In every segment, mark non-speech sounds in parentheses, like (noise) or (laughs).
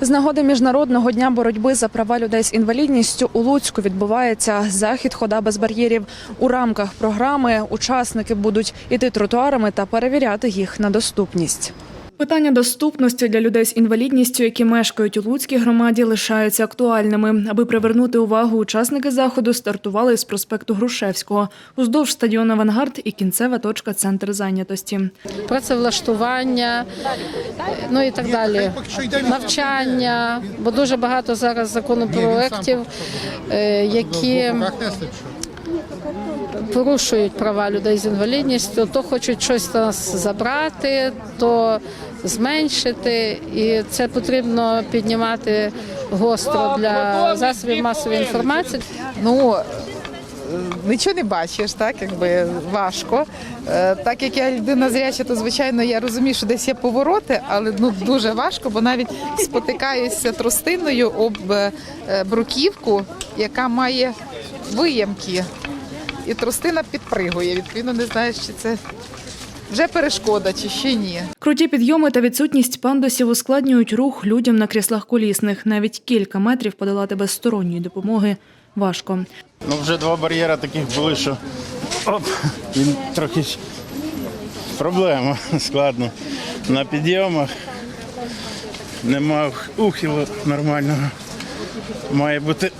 З нагоди міжнародного дня боротьби за права людей з інвалідністю у Луцьку відбувається захід Хода без бар'єрів. У рамках програми учасники будуть іти тротуарами та перевіряти їх на доступність. Питання доступності для людей з інвалідністю, які мешкають у Луцькій громаді, лишаються актуальними. Аби привернути увагу, учасники заходу стартували з проспекту Грушевського уздовж стадіону Авангард і кінцева точка центр зайнятості. працевлаштування, ну і так далі. Навчання, бо дуже багато зараз законопроєктів, е, які порушують права людей з інвалідністю, то хочуть щось з нас забрати, то зменшити, і це потрібно піднімати гостро для засобів масової інформації. Ну е, нічого не бачиш, так якби важко. Е, Так як я людина зряча, то звичайно я розумію, що десь є повороти, але ну дуже важко, бо навіть спотикаюся тростиною об е, бруківку, яка має виямки, і тростина підпригує. Відповідно, не знаєш, чи це вже перешкода, чи ще ні. Круті підйоми та відсутність пандусів ускладнюють рух людям на кріслах колісних. Навіть кілька метрів подолати без сторонньої допомоги важко. Ну, вже два бар'єри таких були, що оп, він трохи проблема (laughs) складно. На підйомах нема ухилу нормального. Має бути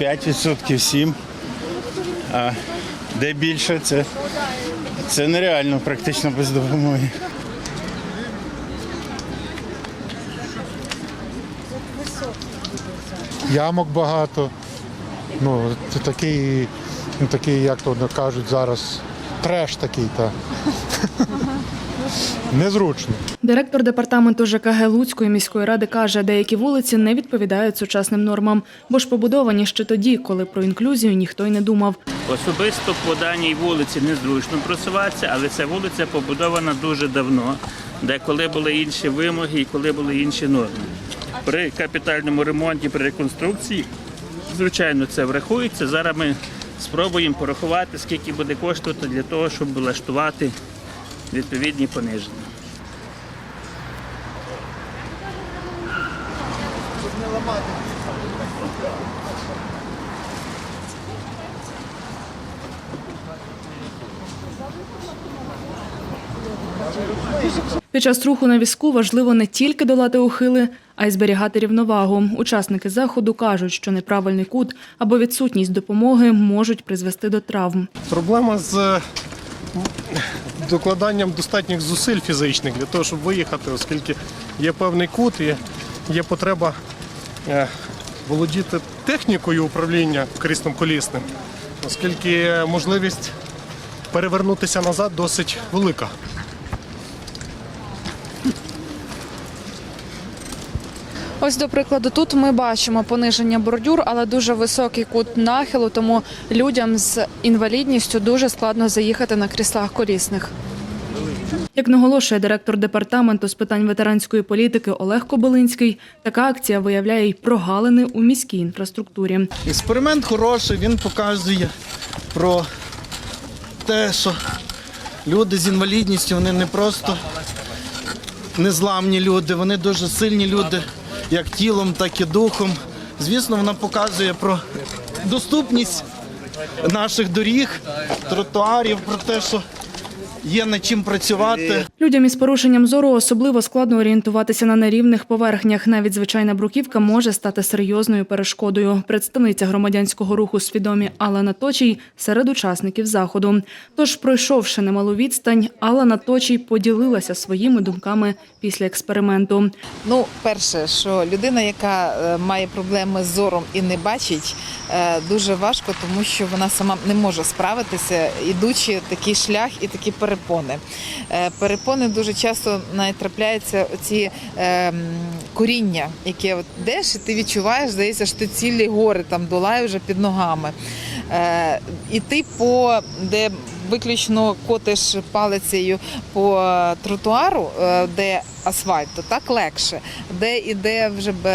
5%, 7%. А де більше, це, це нереально практично без допомоги. ямок багато. Ну, це такий, ну, такий, як то кажуть зараз, треш такий. Та. Незручно. Директор департаменту ЖКГ Луцької міської ради каже, деякі вулиці не відповідають сучасним нормам, бо ж побудовані ще тоді, коли про інклюзію ніхто й не думав. Особисто по даній вулиці незручно просуватися, але ця вулиця побудована дуже давно, де коли були інші вимоги і коли були інші норми. При капітальному ремонті, при реконструкції, звичайно, це врахується. Зараз ми спробуємо порахувати, скільки буде коштувати для того, щоб влаштувати відповідні пониження. Під час руху на візку важливо не тільки долати ухили, а й зберігати рівновагу. Учасники заходу кажуть, що неправильний кут або відсутність допомоги можуть призвести до травм. Проблема з докладанням достатніх зусиль фізичних для того, щоб виїхати, оскільки є певний кут і є потреба е, володіти технікою управління кріслом колісним, оскільки можливість перевернутися назад досить велика. Ось, до прикладу, тут ми бачимо пониження бордюр, але дуже високий кут нахилу, тому людям з інвалідністю дуже складно заїхати на кріслах колісних. Як наголошує директор департаменту з питань ветеранської політики Олег Кобилинський, така акція виявляє й прогалини у міській інфраструктурі. Експеримент хороший, він показує про те, що люди з інвалідністю вони не просто незламні люди, вони дуже сильні люди, як тілом, так і духом. Звісно, вона показує про доступність наших доріг, тротуарів, про те, що є над чим працювати. Людям із порушенням зору особливо складно орієнтуватися на нерівних поверхнях. Навіть звичайна бруківка може стати серйозною перешкодою. Представниця громадянського руху свідомі Алла Точій серед учасників заходу. Тож, пройшовши немалу відстань, Алла Точій поділилася своїми думками після експерименту. Ну, перше, що людина, яка е, має проблеми з зором і не бачить, е, дуже важко, тому що вона сама не може справитися, ідучи такий шлях і такі перепони. Е, Перепони дуже часто трапляються оці е, коріння, яке йдеш, і ти відчуваєш, здається, що ти цілі гори там долає вже під ногами. Е, І ти по де виключно котиш палицею по тротуару, е, де асфальт, то так легше. Де іде вже б,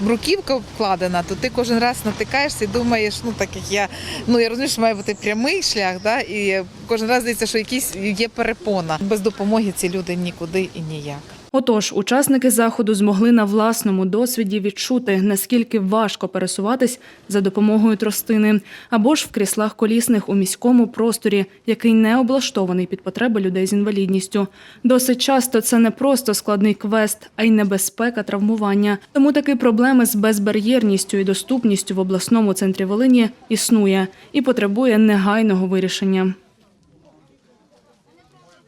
бруківка вкладена, то ти кожен раз натикаєшся і думаєш, ну так як я, ну я розумію, що має бути прямий шлях, да, і кожен раз здається, що якийсь є перепона. Без допомоги ці люди нікуди і ніяк. Отож, учасники заходу змогли на власному досвіді відчути, наскільки важко пересуватись за допомогою тростини або ж в кріслах колісних у міському просторі, який не облаштований під потреби людей з інвалідністю. Досить часто це не просто складний квест, а й небезпека травмування. Тому таки проблеми з безбар'єрністю і доступністю в обласному центрі Волині існує і потребує негайного вирішення.